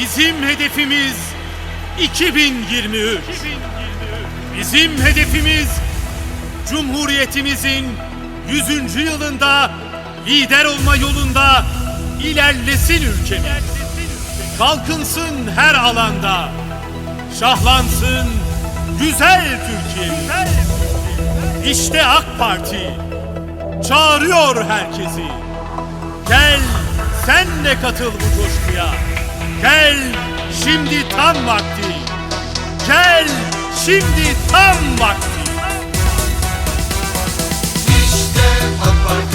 Bizim hedefimiz 2023. Bizim hedefimiz Cumhuriyetimizin 100. yılında lider olma yolunda ilerlesin ülkemiz. Kalkınsın her alanda. Şahlansın güzel Türkiye. İşte AK Parti çağırıyor herkesi. Gel sen de katıl bu coşkuya. Gel şimdi tam vakti. Gel şimdi tam vakti. İşte AK Parti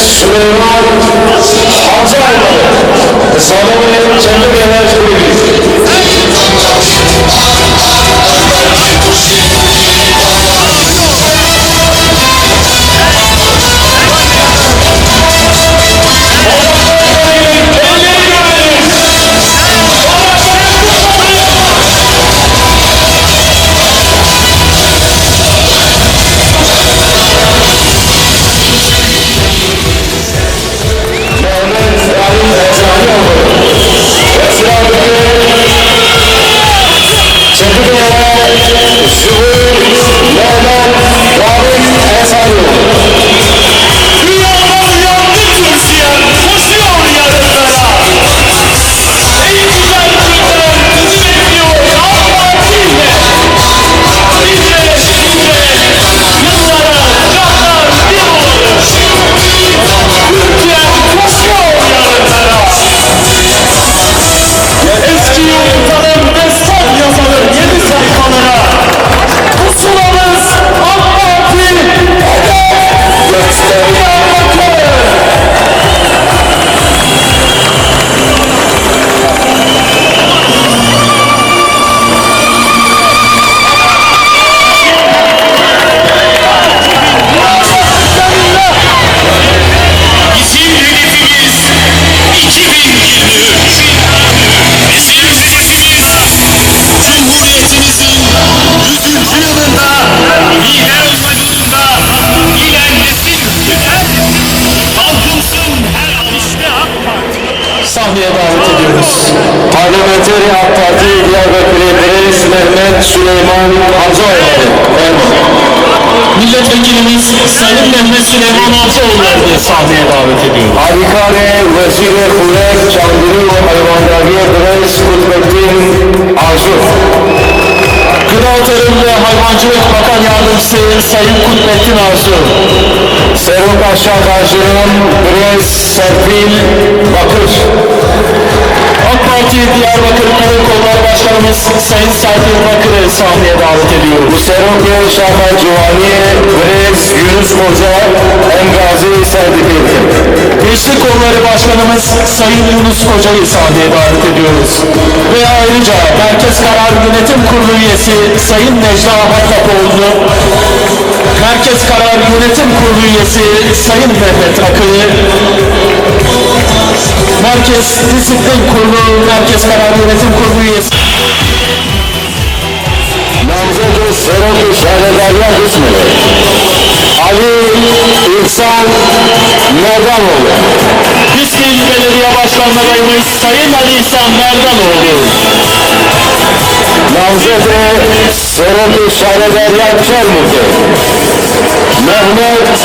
Mehmet Süleyman Hamzaoğlu Salonu Cemil sahneye davet ediyoruz. Parlamenteri AK Parti Diyarbakır Reis Mehmet Süleyman Hamzaoğlu. Milletvekilimiz Sayın Mehmet Süleyman Altıoğulları'nı sahneye davet ediyoruz. Harikane Vezir-i Kuvvet Çandırı Hayvandariye Reis Kutbettin Arzu. Gıda Tarım ve Hayvancılık Bakan Yardımcısı Sayın Kutbettin Arzu. Serok Aşağı Karşı'nın Reis Serpil Bakır. Sayın Serpil Bakır'ı sahneye davet ediyoruz. Serok Şafa Civaniye Reis Yunus Koca Engazi Serdibil. Gençlik Kolları Başkanımız Sayın Yunus Koca'yı sahneye davet ediyoruz. Ve ayrıca Merkez Karar Yönetim Kurulu üyesi Sayın Necla Hatlapoğlu, Merkez Karar Yönetim Kurulu üyesi Sayın Mehmet Akı'yı, Merkez Disiplin Kurulu, Merkez Karar Yönetim Kurulu üyesi Namzede Serok Şehredariye Kısmı. Ali İhsan Merdanoğlu. Biskil Belediye Başkanı adayımız Sayın Ali İhsan Merdanoğlu. Namzede Serok İşarelerya Çermuk'u Mehmet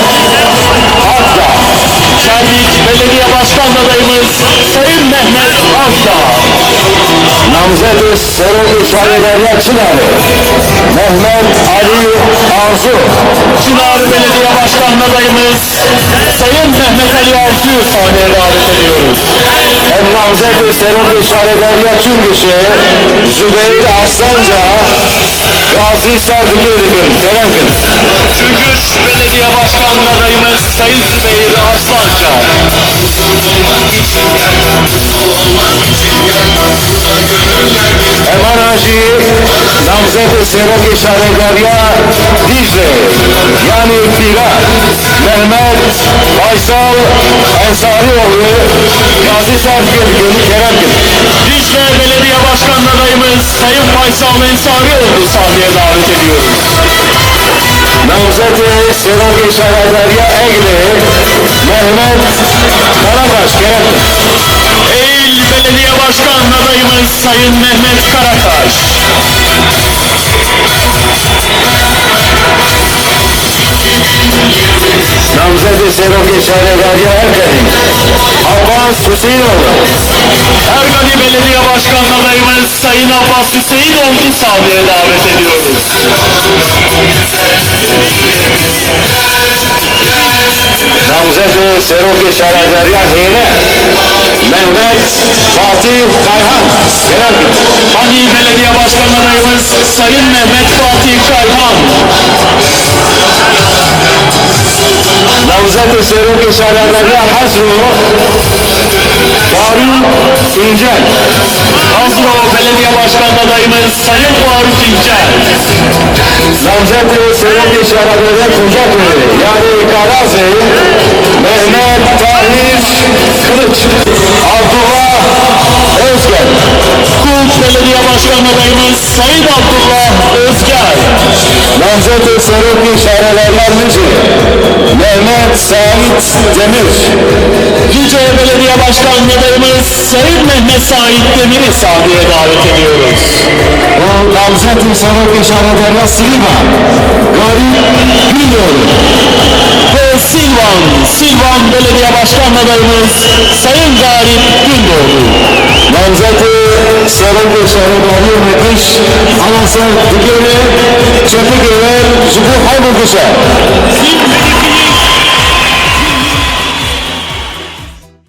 Akda Çeltik Belediye Başkan adayımız Namzede Serok İşarelerya Çınarı. Mehmet Ali Arzu. Çınarı Belediye Başkan adayımız Sayın Mehmet Ali Arzu'yu sahneye davet ediyoruz. Namzede Serok İşarelerya Çüngüşü Zübeyir Aslanca Gazi Sardıgırgın Terenkın Çüngüş Belediye Başkan adayımız Sayın Zübeyir Arslanca. Serok İşarelerya Dicle yani Fira Mehmet Faysal Ensarioğlu Gazi Sardıgırgın Terenkın Dicle Belediye Başkan adayımız Sayın Faysal Ensarioğlu sahneye davet ediyoruz. Namzede Serok İşarelerya Egle Mehmet Karakaş Kerenkın Eğil Belediye Başkan adayımız Sayın Mehmet Karakaş. Namzede Serok İşarelerya Erkadim Abbas Hüseyinoğlu Ergani Belediye Başkan adayımız Sayın Abbas Hüseyinoğlu sahneye davet ediyoruz. Namzede Serok İşarelerya Hine Mehmet Fatih Kayhan Kerenkın Hani Belediye Başkan adayımız Sayın Mehmet Fatih Kayhan. Namzede Serok İşarelerya Hasru Faruk İncel Azro Belediye Başkan adayımız Sayın Faruk İlker. Namzede Serok İşarelerya Kocaköy yani Karazi Mehmet Tahir Kılıç Belediye Başkan adayımız Sayın Abdullah Özger. Namzede Serok İşarelerya Mücü Mehmet Sait Demir Yüce Belediye Başkan adayımız Sayın Mehmet Sait Demir'i sahneye davet ediyoruz. O Namzede Serok İşarelerya Silva Garip Güloğlu Ve Silvan, Silvan Belediye Başkan adayımız Sayın Serok İşarelerya Mekiş Anasar Digeri Çepigöre Zubu Haybukuşa Kim